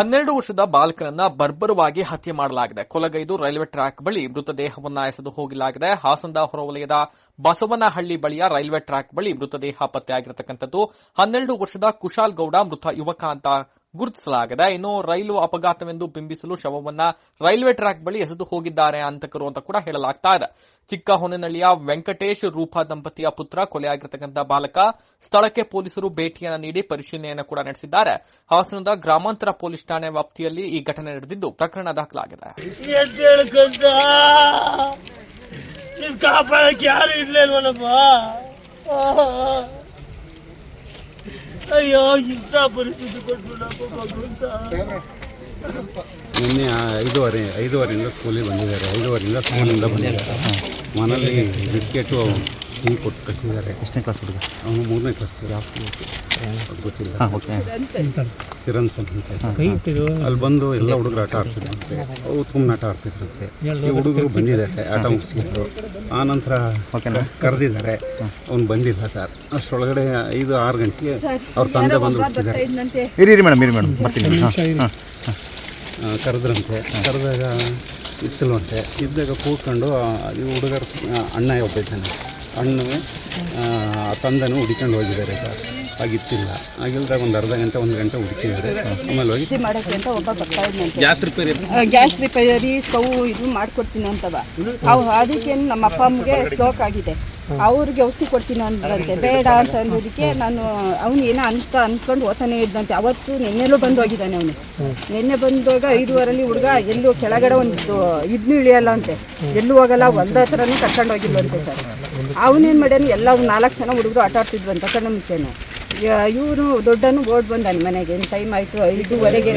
ಹನ್ನೆರಡು ವರ್ಷದ ಬಾಲಕನನ್ನ ಬರ್ಬರವಾಗಿ ಹತ್ಯೆ ಮಾಡಲಾಗಿದೆ. ಕೊಲಗೈದು ರೈಲ್ವೆ ಟ್ರ್ಯಾಕ್ ಬಳಿ ಮೃತದೇಹವನ್ನ ಎಸೆದು ಹೋಗಲಾಗಿದೆ. ಹಾಸನದ ಹೊರವಲಯದ ಬಸವನಹಳ್ಳಿ ಬಳಿಯ ರೈಲ್ವೆ ಟ್ರ್ಯಾಕ್ ಬಳಿ ಮೃತದೇಹ ಪತ್ತೆಯಾಗಿರತಕ್ಕಂಥದ್ದು. ಹನ್ನೆರಡು ವರ್ಷದ ಕುಶಾಲ್ ಗೌಡ ಮೃತ ಯುವಕ ಅಂತ ಗುರುತಿಸಲಾಗಿದೆ. ಇನ್ನು ರೈಲು ಅಪಘಾತವೆಂದು ಬಿಂಬಿಸಲು ಶವವನ್ನ ರೈಲ್ವೆ ಟ್ರ್ಯಾಕ್ ಬಳಿ ಎಸೆದು ಹೋಗಿದ್ದಾರೆ ಅಂತಕರು ಅಂತ ಕೂಡ ಹೇಳಲಾಗ್ತಾ ಇದೆ. ಚಿಕ್ಕ ಹೊನ್ನನಹಳ್ಳಿಯ ವೆಂಕಟೇಶ್ ರೂಪಾ ದಂಪತಿಯ ಪುತ್ರ, ಕೊಲೆಯಾಗಿರತಕ್ಕಂಥ ಬಾಲಕ, ಸ್ಥಳಕ್ಕೆ ಪೊಲೀಸರು ಭೇಟಿಯನ್ನು ನೀಡಿ ಪರಿಶೀಲನೆಯನ್ನು ಕೂಡ ನಡೆಸಿದ್ದಾರೆ. ಹಾಸನದ ಗ್ರಾಮಾಂತರ ಪೊಲೀಸ್ ಠಾಣೆ ವ್ಯಾಪ್ತಿಯಲ್ಲಿ ಈ ಘಟನೆ ನಡೆದಿದ್ದು ಪ್ರಕರಣ ದಾಖಲಾಗಿದೆ. ಅಯ್ಯೋ ನಿನ್ನೆ ಐದೂವರೆ ಐದೂವರೆಯಿಂದ ಸ್ಕೂಲಿಗೆ ಬಂದಿದ್ದಾರೆ. ಐದೂವರೆಯಿಂದ ಸ್ಕೂಲಿಂದ ಬಂದಿದ್ದಾರೆ. ಮನೇಲಿ ಬಿಸ್ಕೆಟು ಟೀ ಕೊಟ್ಟು ಕಳಿಸಿದ್ದಾರೆ ಎಷ್ಟನೇ ಕ್ಲಾಸ್ ಹುಡುಗ ಅವನು ಮೂರನೇ ಕ್ಲಾಸ್ ಜಾಸ್ತಿ ಗೊತ್ತಿಲ್ಲ ಓಕೆ ಚಿರಂತನ್ ಅಲ್ಲಿ ಬಂದು ಎಲ್ಲ ಹುಡುಗರು ಆಟ ಆಡ್ತಿದ್ರಂತೆ ಅವ್ರು ತುಂಬ ಆಟ ಆಡ್ತಿದ್ರಂತೆ ಈ ಹುಡುಗರು ಬಂದಿದ್ದಾರೆ ಆಟ ಮುಗಿಸ್ಬಿಟ್ಟು ಆ ನಂತರ ಓಕೆನಾ ಕರೆದಿದ್ದಾರೆ ಅವ್ನು ಬಂದಿಲ್ಲ ಸರ್ ಅಷ್ಟೊಳಗಡೆ ಐದು ಆರು ಗಂಟೆಗೆ ಅವ್ರ ತಂದೆ ಬಂದು ಬಿಟ್ಟಿದ್ದಾರೆ ಇರಿ ಇರಿ ಮೇಡಮ್ ಇರಿ ಮೇಡಮ್ ಬರ್ತೀನಿ ಕರೆದ್ರಂತೆ ಕರೆದಾಗ ಇತ್ತಲ್ವಂತೆ ಇದ್ದಾಗ ಕೂತ್ಕೊಂಡು ಈ ಹುಡುಗರ ಅಣ್ಣ ಒಬ್ಬ ಇದ್ದಾನೆ. ಅಣ್ಣಗೆ ಆ ತಂದೆನೂ ಹುಡ್ಕೊಂಡು ಹೋಗಿದ್ದಾರೆ ಸರ್ ಆಗಿತ್ತಿಲ್ಲ. ಆಗಿಲ್ದಾಗ ಒಂದು ಅರ್ಧ ಗಂಟೆ ಒಂದು ಗಂಟೆ ಹುಡುಕಿದ್ದಾರೆ ಆಮೇಲೆ ಹೋಗಿ ಮಾಡೋಕ್ಕೆ ಅಂತ ಒಬ್ಬ ಬರ್ತಾ ಇದ್ನಂತೆ. Gas repair gas repair stove ಇದು ಮಾಡ್ಕೊಡ್ತೀನಿ ಅಂತವ. ಅವು ಅದಕ್ಕೆ ನಮ್ಮ ಅಪ್ಪ ಅಮ್ಮಗೆ ಸ್ಟೋಕ್ ಆಗಿದೆ. ಅವ್ರಿಗೆ ಔಷಧಿ ಕೊಡ್ತೀನಿ ಅಂದ್ರಂತೆ. ಬೇಡ ಅಂತ ಅನ್ನೋದಕ್ಕೆ ನಾನು ಅವನು ಏನೋ ಅಂತ ಅಂದ್ಕೊಂಡು ಓದ್ತಾನೆ ಇದ್ದಂತೆ. ಅವತ್ತು ನಿನ್ನೆಲ್ಲೂ ಬಂದು ಹೋಗಿದ್ದಾನೆ ಅವನು. ನಿನ್ನೆ ಬಂದಾಗ ಐದುವರಲ್ಲಿ ಹುಡುಗ ಎಲ್ಲೂ ಕೆಳಗಡೆ ಒಂದು ಇದ್ನು ಇಳಿಯಲ್ಲ ಅಂತೆ. ಎಲ್ಲೂ ಹೋಗಲ್ಲ ಒಂದ ಹತ್ರನೂ ಕರ್ಕೊಂಡು ಹೋಗಿಲ್ವಂತೆ ಸರ್. ಅವನೇನು ಮಾಡ್ಯಾನು ಎಲ್ಲ ನಾಲ್ಕು ಜನ ಹುಡುಗರು ಆಟ ಆಡ್ತಿದ್ವಂತ ಕಣ್ಣ ಮುಂಚೆನೆ ಇವನು ದೊಡ್ಡನು ಓಡ್ ಬಂದಾನೆ ಮನೆಗೆ ಟೈಮ್ ಆಯಿತು ಐದುವರೆಗೆ